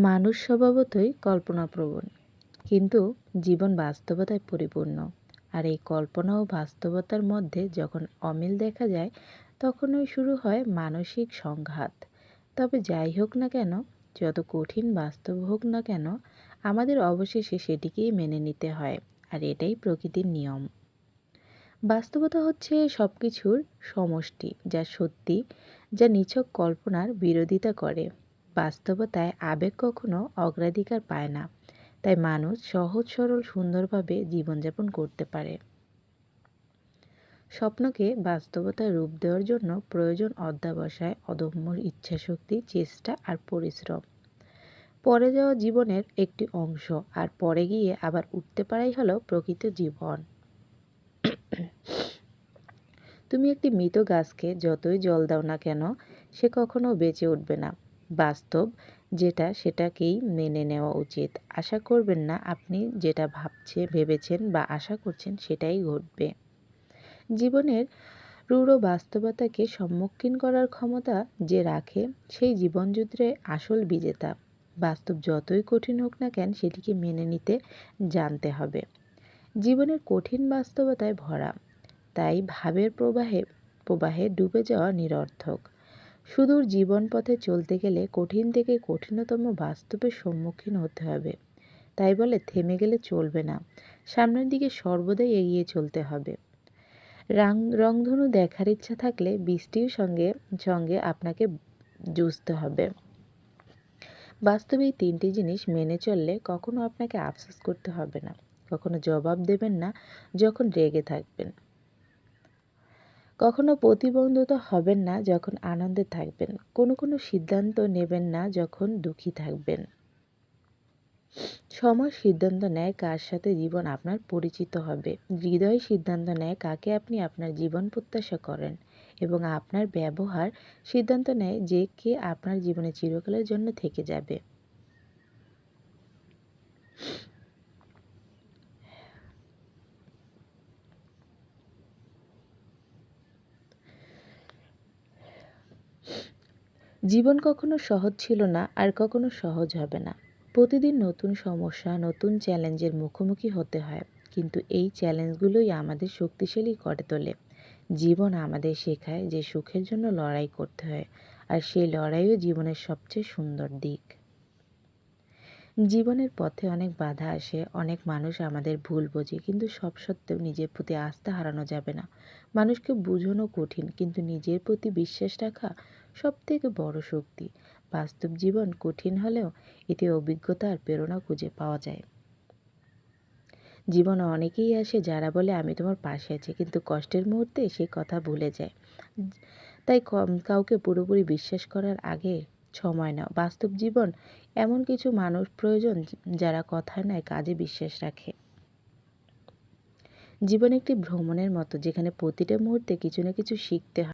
মানুষ স্বভাবতই কল্পনাপ্রবণ, কিন্তু জীবন বাস্তবতায় পরিপূর্ণ। আর এই কল্পনা ও বাস্তবতার মধ্যে যখন অমিল দেখা যায়, তখনই শুরু হয় মানসিক সংঘাত। তবে যাই হোক না কেন, যত কঠিন বাস্তব হোক না কেন, আমাদের অবশেষে সেটিকেই মেনে নিতে হয়, আর এটাই প্রকৃতির নিয়ম। বাস্তবতা হচ্ছে সব কিছুর সমষ্টি, যা সত্যি, যা নিছক কল্পনার বিরোধিতা করে। বাস্তবতায় আবেগ কখনো অগ্রাধিকার পায় না। তাই মানুষ সহজ, সরল, সুন্দরভাবে জীবনযাপন করতে পারে। স্বপ্নকে বাস্তবতায় রূপ দেওয়ার জন্য প্রয়োজন অধ্যাবসায়, অদম্য ইচ্ছাশক্তি, চেষ্টা আর পরিশ্রম। পরে যাওয়া জীবনের একটি অংশ আর পরে গিয়ে আবার উঠতে পারাই হলো প্রকৃত জীবন। তুমি একটি মৃত গাছকে যতই জল দাও না কেন, সে কখনো বেঁচে উঠবে না। বাস্তব যেটা সেটাকেই মেনে নেওয়া উচিত। আশা করবেন না আপনি যেটা ভাবছে, ভেবেছেন বা আশা করছেন সেটাই ঘটবে। জীবনের রূঢ় বাস্তবতাকে সম্মুখীন করার ক্ষমতা যে রাখে, সেই জীবনযুদ্ধে আসল বিজেতা। বাস্তব যতই কঠিন হোক না কেন সেটিকে মেনে নিতে জানতে হবে। জীবনের কঠিন বাস্তবতায় ভরা, তাই ভাবের প্রবাহে প্রবাহে ডুবে যাওয়া নিরর্থক। সুদূর জীবন পথে চলতে গেলে কঠিন থেকে কঠিনতম বাস্তবের সম্মুখীন হতে হবে। তাই বলে থেমে গেলে চলবে না। সামনের দিকে সর্বদাই এগিয়ে চলতে হবে। রাং, রংধনু দেখার ইচ্ছা থাকলে বৃষ্টির সঙ্গে সঙ্গে আপনাকে জুঝতে হবে। বাস্তবে এই তিনটি জিনিস মেনে চললে কখনো আপনাকে আফসোস করতে হবে না। কখনো জবাব দেবেন না যখন রেগে থাকবেন। কখনো প্রতিবন্ধতা হবেন না যখন আনন্দে থাকবেন। কোনো কোনো সিদ্ধান্ত নেবেন না যখন দুঃখী থাকবেন। সময় সিদ্ধান্ত নেয় কার সাথে জীবন আপনার পরিচিত হবে। হৃদয় সিদ্ধান্ত নেয় কাকে আপনি আপনার জীবন প্রত্যাশা করেন এবং আপনার ব্যবহার সিদ্ধান্ত নেয় যে কে আপনার জীবনে চিরকালের জন্য থেকে যাবে। জীবন কখনো সহজ ছিল না, আর কখনো সহজ হবে না। প্রতিদিন নতুন সমস্যা, নতুন চ্যালেঞ্জের মুখোমুখি হতে হয়, কিন্তু এই চ্যালেঞ্জগুলোই আমাদের শক্তিশালী করে তোলে। জীবন আমাদের শেখায় যে সুখের জন্য লড়াই করতে হয়, আর সেই লড়াইও জীবনের সবচেয়ে সুন্দর দিক। জীবনের পথে অনেক বাধা আসে, অনেক মানুষ আমাদের ভুল বোঝে, কিন্তু সব সত্ত্বেও নিজের প্রতি আস্থা হারানো যাবে না। মানুষকে বোঝানো কঠিন, কিন্তু নিজের প্রতি বিশ্বাস রাখা সব থেকে বড় শক্তি। বাস্তব জীবন কঠিন হলেও এতে অভিজ্ঞতা আর প্রেরণা খুঁজে পাওয়া যায়। জীবনে অনেকেই আসে যারা বলে, আমি তোমার পাশে আছি। কিন্তু কষ্টের মুহূর্তে সে কথা ভুলে যায়। তাই কাউকে পুরোপুরি বিশ্বাস করার আগে সময় নাও। বাস্তব জীবন এমন কিছু মানুষ প্রয়োজন যারা কথায় নয় কাজে বিশ্বাস রাখে। জীবন একটি ভ্রমণের মতো যেখানে প্রতিটা মুহূর্তে কিছু না কিছু শিখতে হয়।